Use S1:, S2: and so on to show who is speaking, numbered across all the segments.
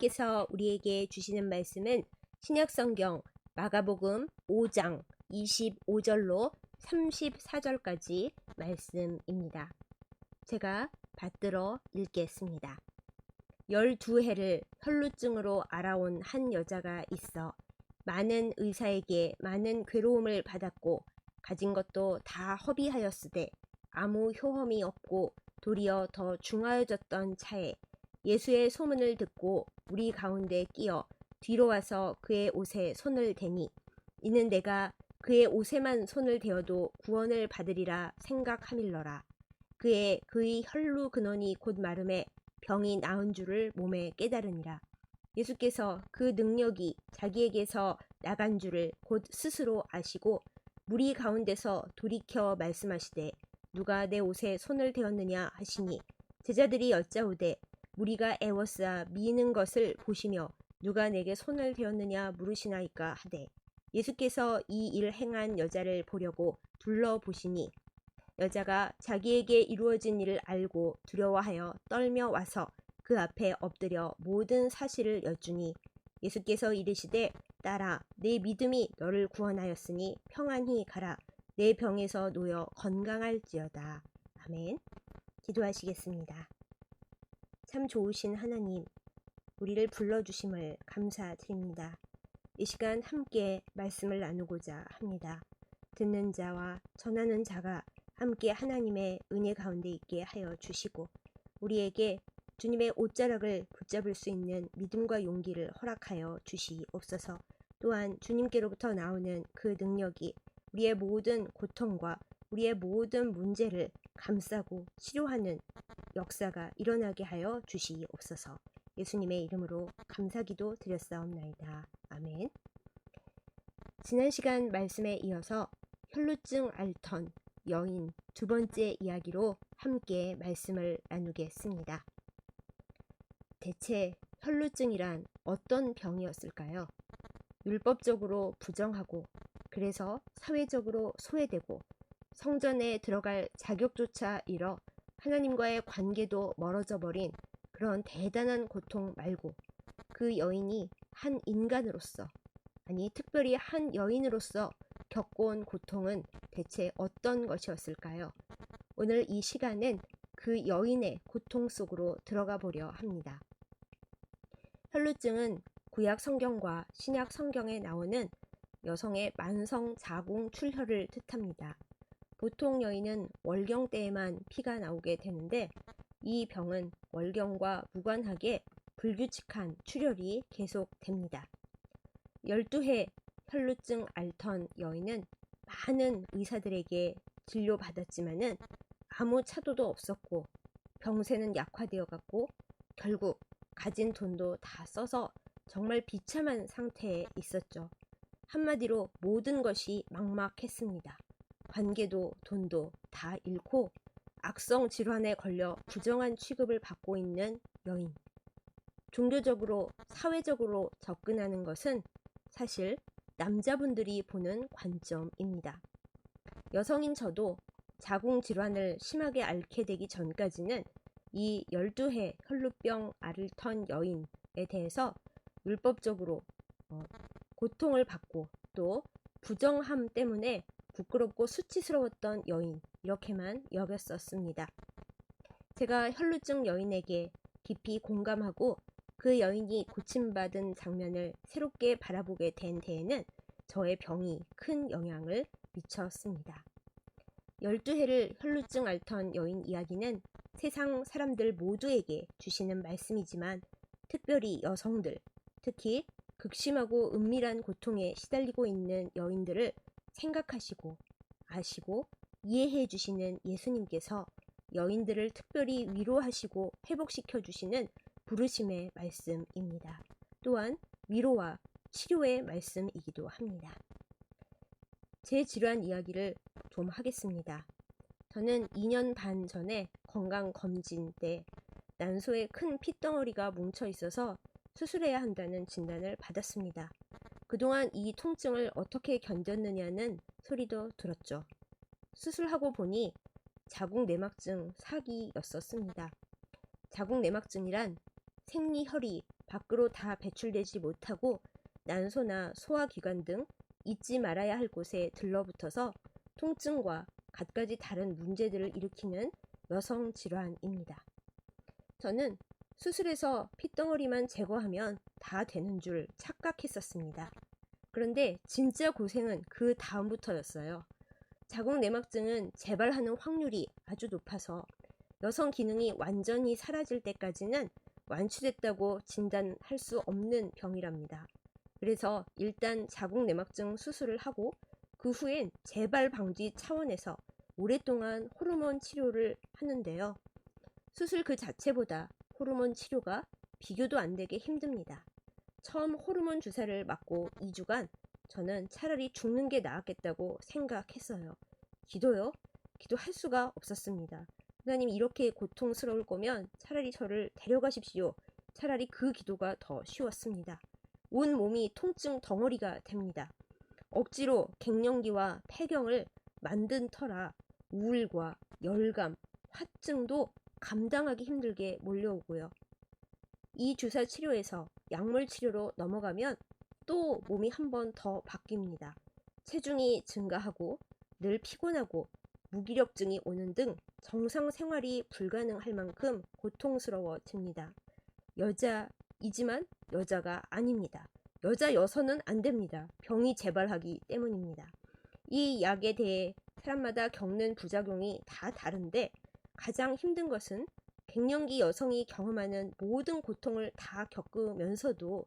S1: 하나님께서 우리에게 주시는 말씀은 신약성경 마가복음 5장 25절로 34절까지 말씀입니다. 제가 받들어 읽겠습니다. 12해를 혈루증으로 알아온 한 여자가 있어 많은 의사에게 많은 괴로움을 받았고 가진 것도 다 허비하였으되 아무 효험이 없고 도리어 더 중하여졌던 차에 예수의 소문을 듣고 우리 가운데 끼어 뒤로 와서 그의 옷에 손을 대니 이는 내가 그의 옷에만 손을 대어도 구원을 받으리라 생각함일러라. 그의 그의 혈루 근원이 곧 마름에 병이 나은 줄을 몸에 깨달으니라. 예수께서 그 능력이 자기에게서 나간 줄을 곧 스스로 아시고 무리 가운데서 돌이켜 말씀하시되 누가 내 옷에 손을 대었느냐 하시니 제자들이 여짜오되 무리가 애워싸 미는 것을 보시며 누가 내게 손을 대었느냐 물으시나이까 하되 예수께서 이 일 행한 여자를 보려고 둘러보시니 여자가 자기에게 이루어진 일을 알고 두려워하여 떨며 와서 그 앞에 엎드려 모든 사실을 여쭈니 예수께서 이르시되 딸아 내 믿음이 너를 구원하였으니 평안히 가라. 내 병에서 놓여 건강할지어다. 아멘. 기도하시겠습니다 참 좋으신 하나님 우리를 불러주심을 감사드립니다 이 시간 함께 말씀을 나누고자 합니다 듣는 자와 전하는 자가 함께 하나님의 은혜 가운데 있게 하여 주시고 우리에게 주님의 옷자락을 붙잡을 수 있는 믿음과 용기를 허락하여 주시옵소서. 또한 주님께로부터 나오는 그 능력이 우리의 모든 고통과 우리의 모든 문제를 감싸고 치료하는 역사가 일어나게 하여 주시옵소서. 예수님의 이름으로 감사기도 드렸사옵나이다. 아멘. 지난 시간 말씀에 이어서 혈루증 앓던 여인 두 번째 이야기로 함께 말씀을 나누겠습니다. 대체 혈루증이란 어떤 병이었을까요? 율법적으로 부정하고 그래서 사회적으로 소외되고 성전에 들어갈 자격조차 잃어 하나님과의 관계도 멀어져 버린 그런 대단한 고통 말고 그 여인이 한 인간으로서 아니 특별히 한 여인으로서 겪어온 고통은 대체 어떤 것이었을까요? 오늘 이 시간은 그 여인의 고통 속으로 들어가 보려 합니다. 혈루증은 구약 성경과 신약 성경에 나오는 여성의 만성 자궁 출혈을 뜻합니다. 보통 여인은 월경 때에만 피가 나오게 되는데 이 병은 월경과 무관하게 불규칙한 출혈이 계속됩니다. 12해 혈루증 앓던 여인은 많은 의사들에게 진료받았지만은 아무 차도도 없었고 병세는 약화되어 갔고 결국 가진 돈도 다 써서 정말 비참한 상태에 있었죠. 한마디로 모든 것이 막막했습니다. 관계도 돈도 다 잃고 악성 질환에 걸려 부정한 취급을 받고 있는 여인. 종교적으로, 사회적으로 접근하는 것은 사실 남자분들이 보는 관점입니다. 여성인 저도 자궁 질환을 심하게 앓게 되기 전까지는 이 12해 혈루병 앓던 여인에 대해서 율법적으로 어, 고통을 받고 또 부정함 때문에 부끄럽고 수치스러웠던 여인 이렇게만 여겼었습니다. 제가 혈루증 여인에게 깊이 공감하고 그 여인이 고침받은 장면을 새롭게 바라보게 된 데에는 저의 병이 큰 영향을 미쳤습니다. 12해를 혈루증 앓던 여인 이야기는 세상 사람들 모두에게 주시는 말씀이지만 특별히 여성들, 특히 극심하고 은밀한 고통에 시달리고 있는 여인들을 생각하시고 아시고 이해해 주시는 예수님께서 여인들을 특별히 위로하시고 회복시켜 주시는 부르심의 말씀입니다. 또한 위로와 치료의 말씀이기도 합니다. 제 질환 이야기를 좀 하겠습니다. 저는 2년 반 전에 건강검진 때 난소에 큰 핏덩어리가 뭉쳐 있어서 수술해야 한다는 진단을 받았습니다. 그동안 이 통증을 어떻게 견뎠느냐는 소리도 들었죠. 수술하고 보니 자궁 내막증 사기였었습니다. 자궁 내막증이란 생리 혈이 밖으로 다 배출되지 못하고 난소나 소화기관 등 잊지 말아야 할 곳에 들러붙어서 통증과 갖가지 다른 문제들을 일으키는 여성 질환입니다. 저는 수술해서 핏덩어리만 제거하면 다 되는 줄 착각했었습니다. 그런데 진짜 고생은 그 다음부터였어요. 자궁내막증은 재발하는 확률이 아주 높아서 여성 기능이 완전히 사라질 때까지는 완치됐다고 진단할 수 없는 병이랍니다. 그래서 일단 자궁내막증 수술을 하고 그 후엔 재발 방지 차원에서 오랫동안 호르몬 치료를 하는데요. 수술 그 자체보다 호르몬 치료가 비교도 안 되게 힘듭니다. 처음 호르몬 주사를 맞고 2주간 저는 차라리 죽는 게 나았겠다고 생각했어요. 기도요? 기도할 수가 없었습니다. 하나님 이렇게 고통스러울 거면 차라리 저를 데려가십시오. 차라리 그 기도가 더 쉬웠습니다. 온 몸이 통증 덩어리가 됩니다. 억지로 갱년기와 폐경을 만든 터라 우울과 열감, 화증도 감당하기 힘들게 몰려오고요. 이 주사 치료에서 약물 치료로 넘어가면 또 몸이 한 번 더 바뀝니다. 체중이 증가하고 늘 피곤하고 무기력증이 오는 등 정상 생활이 불가능할 만큼 고통스러워집니다. 여자이지만 여자가 아닙니다. 여자 여서는 안 됩니다. 병이 재발하기 때문입니다. 이 약에 대해 사람마다 겪는 부작용이 다 다른데 가장 힘든 것은 갱년기 여성이 경험하는 모든 고통을 다 겪으면서도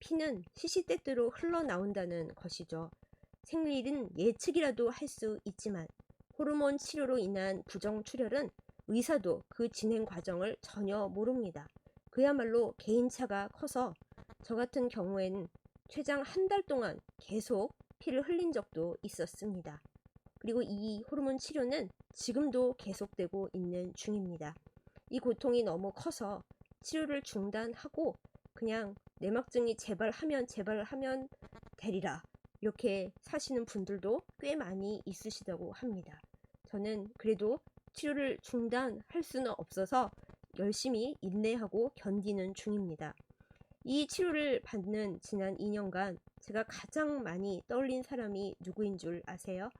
S1: 피는 시시때때로 흘러나온다는 것이죠. 생리는 예측이라도 할 수 있지만 호르몬 치료로 인한 부정출혈은 의사도 그 진행 과정을 전혀 모릅니다. 그야말로 개인차가 커서 저 같은 경우에는 최장 한 달 동안 계속 피를 흘린 적도 있었습니다. 그리고 이 호르몬 치료는 지금도 계속되고 있는 중입니다. 이 고통이 너무 커서 치료를 중단하고 그냥 내막증이 재발하면 재발하면 되리라 이렇게 사시는 분들도 꽤 많이 있으시다고 합니다. 저는 그래도 치료를 중단할 수는 없어서 열심히 인내하고 견디는 중입니다. 이 치료를 받는 지난 2년간 제가 가장 많이 떠올린 사람이 누구인 줄 아세요?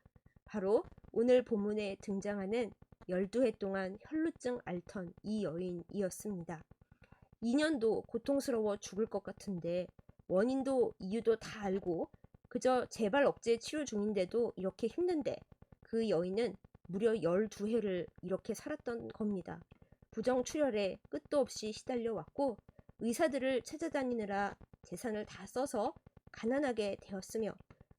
S1: 바로 오늘 본문에 등장하는 12해 동안 혈루증 앓던 이 여인이었습니다. 2년도 고통스러워 죽을 것 같은데 원인도 이유도 다 알고 그저 재발 억제 치료 중인데도 이렇게 힘든데 그 여인은 무려 12해를 이렇게 살았던 겁니다. 부정출혈에 끝도 없이 시달려 왔고 의사들을 찾아다니느라 재산을 다 써서 가난하게 되었으며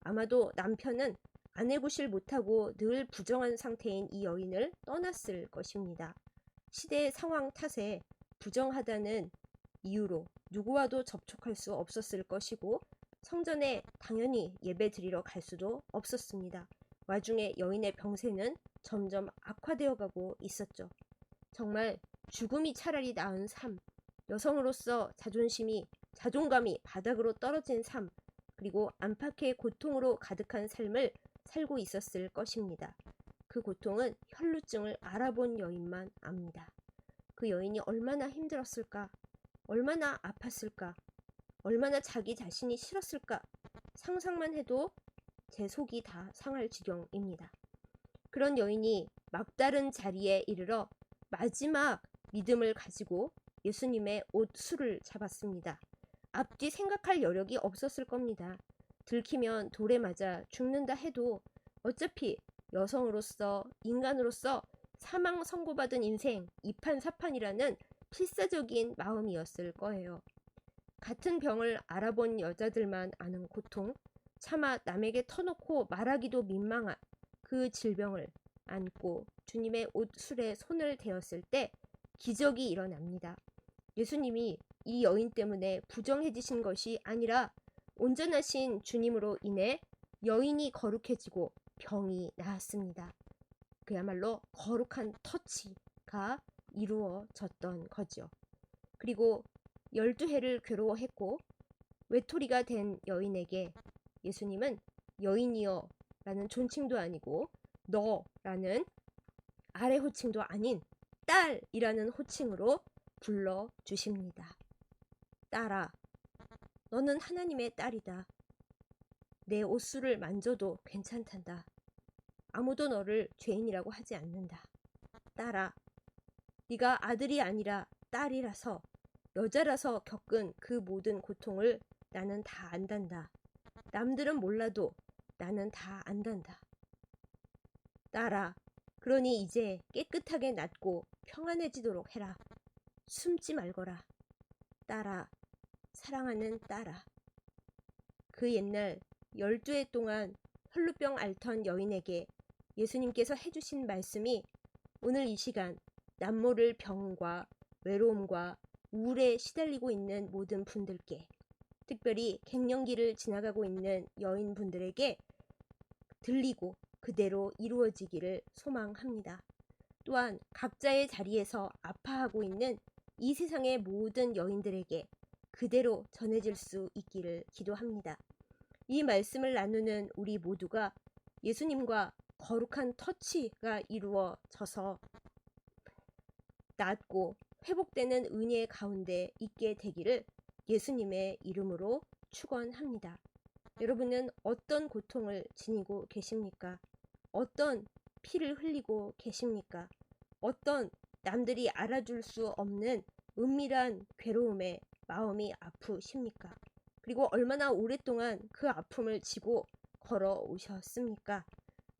S1: 아마도 남편은 아내 구실 못하고 늘 부정한 상태인 이 여인을 떠났을 것입니다. 시대의 상황 탓에 부정하다는 이유로 누구와도 접촉할 수 없었을 것이고 성전에 당연히 예배 드리러 갈 수도 없었습니다. 와중에 여인의 병세는 점점 악화되어 가고 있었죠. 정말 죽음이 차라리 나은 삶, 여성으로서 자존심이, 자존감이 바닥으로 떨어진 삶, 그리고 안팎의 고통으로 가득한 삶을 살고 있었을 것입니다. 그 고통은 혈루증을 알아본 여인만 압니다. 그 여인이 얼마나 힘들었을까? 얼마나 아팠을까? 얼마나 자기 자신이 싫었을까? 상상만 해도 제 속이 다 상할 지경입니다. 그런 여인이 막다른 자리에 이르러 마지막 믿음을 가지고 예수님의 옷 술을 잡았습니다. 앞뒤 생각할 여력이 없었을 겁니다. 들키면 돌에 맞아 죽는다 해도 어차피 여성으로서 인간으로서 사망 선고받은 인생 이판사판이라는 필사적인 마음이었을 거예요. 같은 병을 알아본 여자들만 아는 고통, 차마 남에게 터놓고 말하기도 민망한 그 질병을 안고 주님의 옷술에 손을 대었을 때 기적이 일어납니다. 예수님이 이 여인 때문에 부정해지신 것이 아니라 온전하신 주님으로 인해 여인이 거룩해지고 병이 나았습니다. 그야말로 거룩한 터치가 이루어졌던 거죠. 그리고 열두 해를 괴로워했고 외톨이가 된 여인에게 예수님은 여인이여 라는 존칭도 아니고 너라는 아래 호칭도 아닌 딸이라는 호칭으로 불러 주십니다. 딸아, 너는 하나님의 딸이다. 내 옷수를 만져도 괜찮단다. 아무도 너를 죄인이라고 하지 않는다. 딸아, 네가 아들이 아니라 딸이라서 여자라서 겪은 그 모든 고통을 나는 다 안단다. 남들은 몰라도 나는 다 안단다. 딸아, 그러니 이제 깨끗하게 낫고 평안해지도록 해라. 숨지 말거라. 딸아, 사랑하는 딸아. 그 옛날 열두 해 동안 혈루병 앓던 여인에게 예수님께서 해주신 말씀이 오늘 이 시간 남모를 병과 외로움과 우울에 시달리고 있는 모든 분들께 특별히 갱년기를 지나가고 있는 여인분들에게 들리고 그대로 이루어지기를 소망합니다. 또한 각자의 자리에서 아파하고 있는 이 세상의 모든 여인들에게 그대로 전해질 수 있기를 기도합니다. 이 말씀을 나누는 우리 모두가 예수님과 거룩한 터치가 이루어져서 낫고 회복되는 은혜 가운데 있게 되기를 예수님의 이름으로 축원합니다. 여러분은 어떤 고통을 지니고 계십니까? 어떤 피를 흘리고 계십니까? 어떤 남들이 알아줄 수 없는 은밀한 괴로움에 마음이 아프십니까? 그리고 얼마나 오랫동안 그 아픔을 지고 걸어오셨습니까?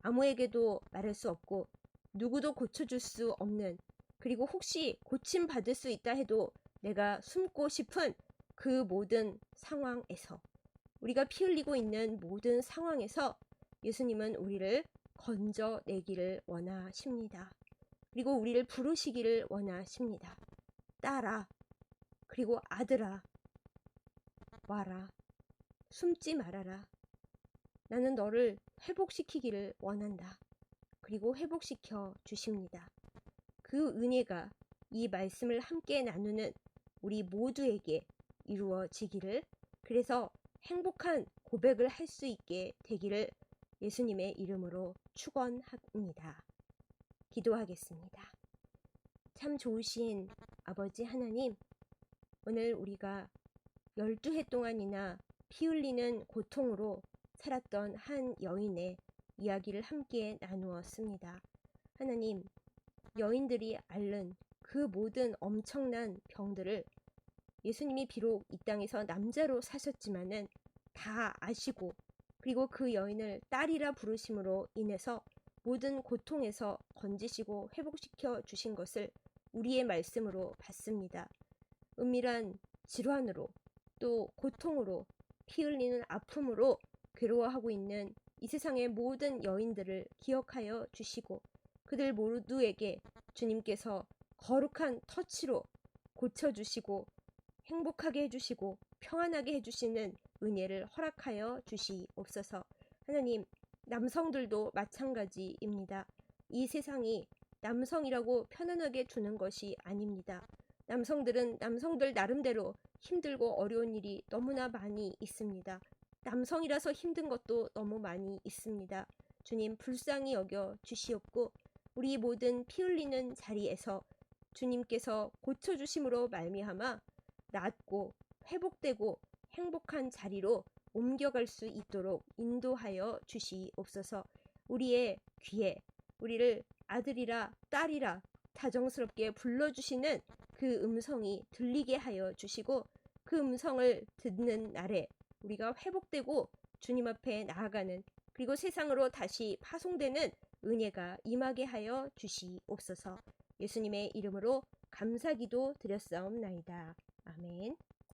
S1: 아무에게도 말할 수 없고 누구도 고쳐줄 수 없는 그리고 혹시 고침 받을 수 있다 해도 내가 숨고 싶은 그 모든 상황에서 우리가 피 흘리고 있는 모든 상황에서 예수님은 우리를 건져내기를 원하십니다. 그리고 우리를 부르시기를 원하십니다. 딸아, 그리고 아들아, 와라. 숨지 말아라. 나는 너를 회복시키기를 원한다. 그리고 회복시켜 주십니다. 그 은혜가 이 말씀을 함께 나누는 우리 모두에게 이루어지기를 그래서 행복한 고백을 할 수 있게 되기를 예수님의 이름으로 축원합니다. 기도하겠습니다. 참 좋으신 아버지 하나님, 오늘 우리가 12해 동안이나 피 흘리는 고통으로 살았던 한 여인의 이야기를 함께 나누었습니다. 하나님, 여인들이 앓는 그 모든 엄청난 병들을 예수님이 비록 이 땅에서 남자로 사셨지만은 다 아시고 그리고 그 여인을 딸이라 부르심으로 인해서 모든 고통에서 건지시고 회복시켜 주신 것을 우리의 말씀으로 봤습니다. 은밀한 질환으로 또 고통으로 피 흘리는 아픔으로 괴로워하고 있는 이 세상의 모든 여인들을 기억하여 주시고 그들 모두에게 주님께서 거룩한 터치로 고쳐주시고 행복하게 해주시고 평안하게 해주시는 은혜를 허락하여 주시옵소서. 하나님, 남성들도 마찬가지입니다. 이 세상이 남성이라고 편안하게 두는 것이 아닙니다. 남성들은 남성들 나름대로 힘들고 어려운 일이 너무나 많이 있습니다. 남성이라서 힘든 것도 너무 많이 있습니다. 주님 불쌍히 여겨 주시옵고 우리 모든 피 흘리는 자리에서 주님께서 고쳐 주심으로 말미암아 낫고 회복되고 행복한 자리로 옮겨갈 수 있도록 인도하여 주시옵소서. 우리의 귀에 우리를 아들이라 딸이라 다정스럽게 불러주시는 그 음성이 들리게 하여 주시고 그 음성을 듣는 날에 우리가 회복되고 주님 앞에 나아가는 그리고 세상으로 다시 파송되는 은혜가 임하게 하여 주시옵소서. 예수님의 이름으로 감사기도 드렸사옵나이다. 아멘.